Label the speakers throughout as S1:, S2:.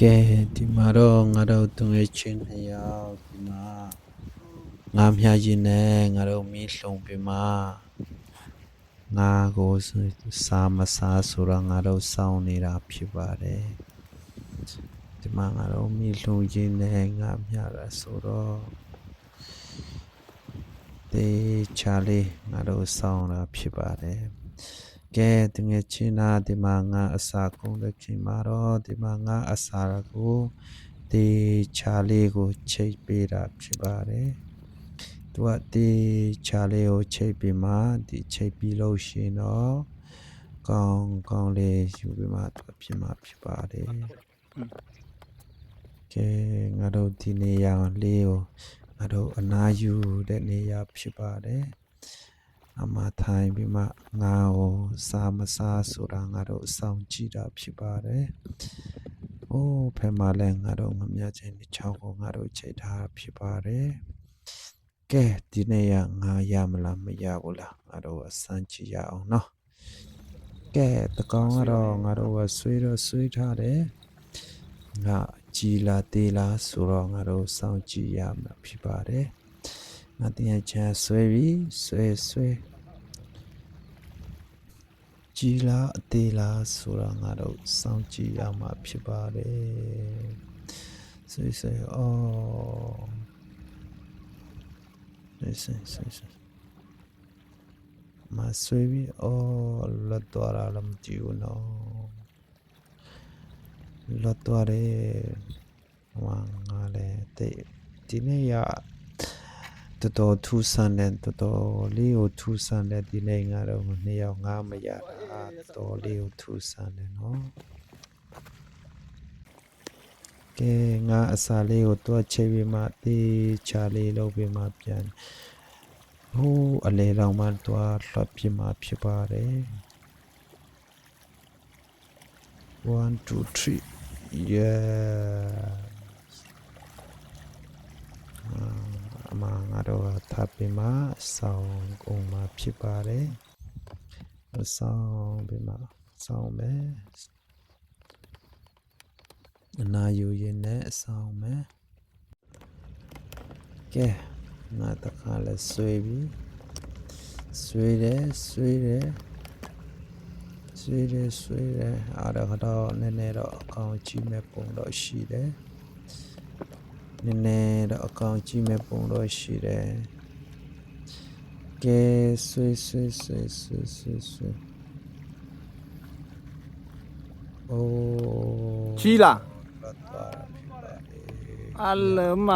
S1: ကဲဒီမှာတော့ငါတို့တုံးရဲ့ချင်းနှစ်ယောက်ဒီမှာငါမြရင်နဲ့ငါတို့မီးလှုံပြီးမှငါကိုစာမစားဆိုတော့ငါတို့စောင်းနေတာဖြစ်ပါတယ်ဒီမှာငါတို့မီးလှုံခြင်းနဲ့ငါမြရဆိုတော့တေချာလေးငါတို့စောင်းတာဖြစ်ပါတယ် ကဲတငယ်ချင်းနာဒီမှာငါအစာကုန်တဲ့ချိန်မှာတော့ဒီမှာငါအစာကိုဒီချာလေးကိုချိတ်ပေးတာဖြစ်ပါတယ်သူကဒီချာလေးကိုချိတ်ပြီးမှဒီချိတ်ပြီးလို့ရှိရင်တော့ကောင်းကောင်းလေးယူပြီးမှသူဖြစ်မှာဖြစ်ပါတယ်ကဲငါတို့ဒီနေရာလေးကိုငါတို့အနာယူတဲ့နေရာဖြစ်ပါတယ် အမထိုင်ပြီးမှငါကိုစာမစားဆိုတာငါတို့စောင့်ကြည့်တာဖြစ်ပါတယ်။အိုးဖယ်မှာလဲငါတို့မမြတ်ချင်းချောင်းကိုငါတို့ချိန်ထားဖြစ်ပါတယ်။ကဲဒီနေ့ရငါရမလားမရဘူးလားငါတို့အစမ်းကြည့်ရအောင်နော်။ကဲတကောင်ကတော့ငါတို့ကဆွေးတော့ဆွေးထားတယ်။ငါကြည်လာသေးလားဆိုတော့ငါတို့စောင့်ကြည့်ရမှာဖြစ်ပါတယ်။ငါတင်ချမ်းဆွဲပြီးဆွဲဆွဲ ကြည်လားအသေးလားဆိုတော့ငါတို့စောင့်ကြည့်ရမှာဖြစ်ပါတယ်ဆွဲဆွဲအော်ဆွဲဆွဲဆွဲဆွဲမဆွဲပြီးအော်လွတ်သွားတာလည်းမကြည့်ဘူးနော်လွတ်သွားတယ်ဟောငါလည်းတိတ်ဒီနေ့ရ တော်တော်ထူးဆန်းတဲ့တော်တော်လေးကိုထူးဆန်းတဲ့ဒီနေ့ငါတော့နှစ်ယောက်ငါမရတာတော်တော်လေးကိုထူးဆန်းတယ်နော်ကဲငါအစာလေးကိုတွားချိပြီးမှတေးချာလေးလုပ်ပြီးမှပြန်ဟိုးအလေလောင်မှတွားလှပ်ပြမှဖြစ်ပါတယ်1 2 3 yeah အ မငါတို့ကထပ်ပြီးမှဆောင်းကုန်မှာဖြစ်ပါတယ်ဆောင်းပြီးမှဆောင်းမယ်အနာယူရင်နဲ့ဆောင်းမယ်ကဲငါတခါလဲဆွေးပြီးဆွေးတယ်ဆွေးတယ်ဆွေးတယ်ဆွေးတယ်အားတော့နည်းနည်းတော့အကောင်ကြီးမဲ့ပုံတော့ရှိတယ် နည်းနည်းတော့အကောင်ကြီးမဲ့ပုံတော့ရှိတယ်ကဲဆွေးဆွေးဆွေးဆွေးဆွေးဆွေးအိုး
S2: ကြီးလား
S1: လွတ်သွားတာဖြစ်ပါလေ
S2: အလမ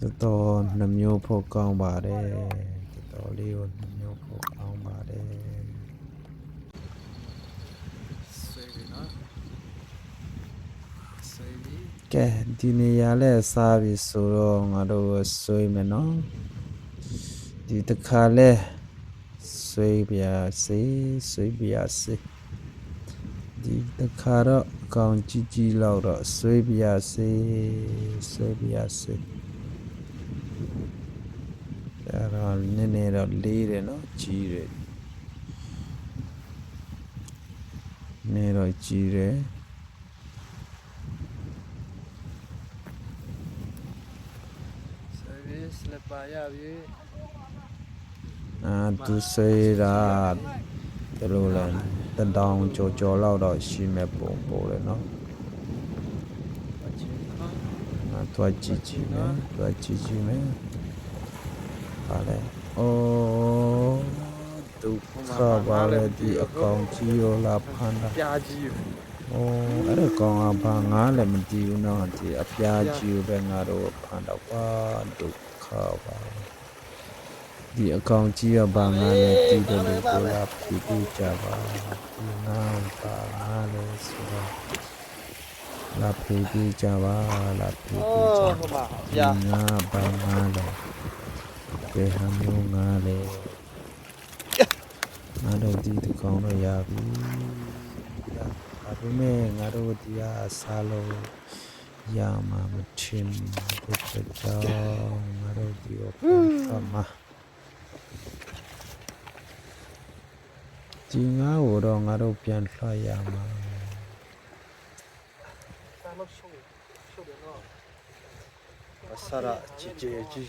S1: တော်တော်နှမျိုးဖို့ကောင်းပါတယ်တော်တော်လေးကိုနှမျိုးဖို့ကောင်းပါတယ်
S2: ဆွေးပြီနော်ဆွေးပြီ
S1: ကဲဒီနေရာလဲစားပြီဆိုတော့ငါတို့ဆွေးမယ်နော်ဒီတစ်ခါလဲဆွေးပြစေဆွေးပြစေဒီတစ်ခါတော့အကောင်ကြီးကြီးလောက်တော့ဆွေးပြစေဆွေးပြစေအဲ့တော့နည်းနည်းတော့လေးတယ်နော်ကြီးတယ်နည်းတော့ကြီးတယ်
S2: ဆွေး ပြီစလပါရပြီ
S1: အာသူစေးတာဘယ်လိုလဲတတောင်ကြော်ကြော်လောက်တော့ရှိမဲ့ပုံပေါ်တယ်နော်
S2: အချင်းနော်
S1: ငါတွားကြည့်ကြည့်မယ်တွားကြည့်ကြည့်မယ်ဟာလေအိုးဒုက္ခပါလေဒီအကောင်ကြီးရောလာဖန်တာ
S2: ပြားကြီး
S1: အိုးအဲ့ဒါကောင်ကဘာငါလည်းမတည်ဘူးနော်ဒီအပြားကြီးကိုပဲငါတို့ဖန်တော့ပါဒုက္ခပါဒီအကောင်ကြီးကဘာငါလည်းတည်တယ်လို့ကိုလာဖြေပြကြပါဒီနာပါငါလည်းဆိုတော့လာဖြေပြကြပါလာဖြေ
S2: โอ้
S1: ပြကြ
S2: ဟိုမှာ
S1: ဒီ
S2: ပြား
S1: ငါဘာငါလည်းကဲဟမျိုးငါလည်းငါတို့ဒီတကောင်တော့ရပြီ ဒါပေမဲ့ငါတို့ဒီကစားလို့ရမှာမချင်ဘူးတဲ့ကြောင့်ငါတို့ဒီကိုပတ်မှာဒီငါ့ကိုတော့ငါတို့ပြန်လှရမှာ
S2: စားလို့ရှုပ်ရှုပ်တယ်နော်
S3: အစရကြည်ကြည်ကြည်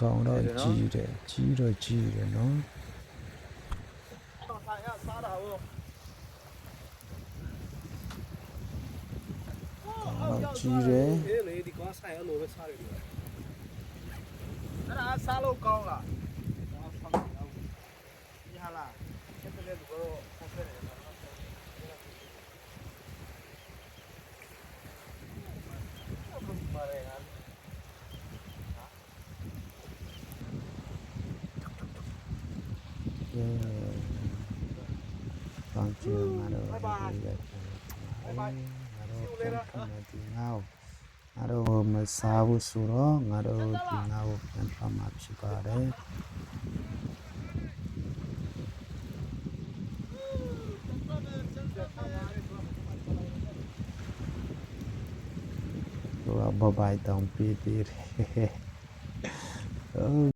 S1: ကောင်းတော့
S3: တယ်နော်
S1: ကြီးတယ်ကြီးတော့ကြီးတယ်နော်
S2: တော့ဆိုင်ရစားတာဟုတ်
S1: ကောင်းတော့ကြီးတယ်
S3: အေးလေဒီကွာဆိုင်အလိုပဲစားရတယ်
S2: အဲ့ဒါစားလို့ကောင်းလားစားဆောင်ရအောင်ဒီဟာလားဆက်တယ်လို့တော့ဆက်တယ်ပါရဲဟာ
S1: အဲကောင်းချင်ငါတို့ဒီရက်ငါတို့ပြန်ပြန်ဒီငါ့ငါတို့မစားဘူးဆိုတော့ငါတို့ဒီငါ့ကိုပြန်ဖမ်းမှာ ဖြစ်ပါတယ်တော့ဘဘိုင်တောင်ပေးသေးတယ်ဟုတ်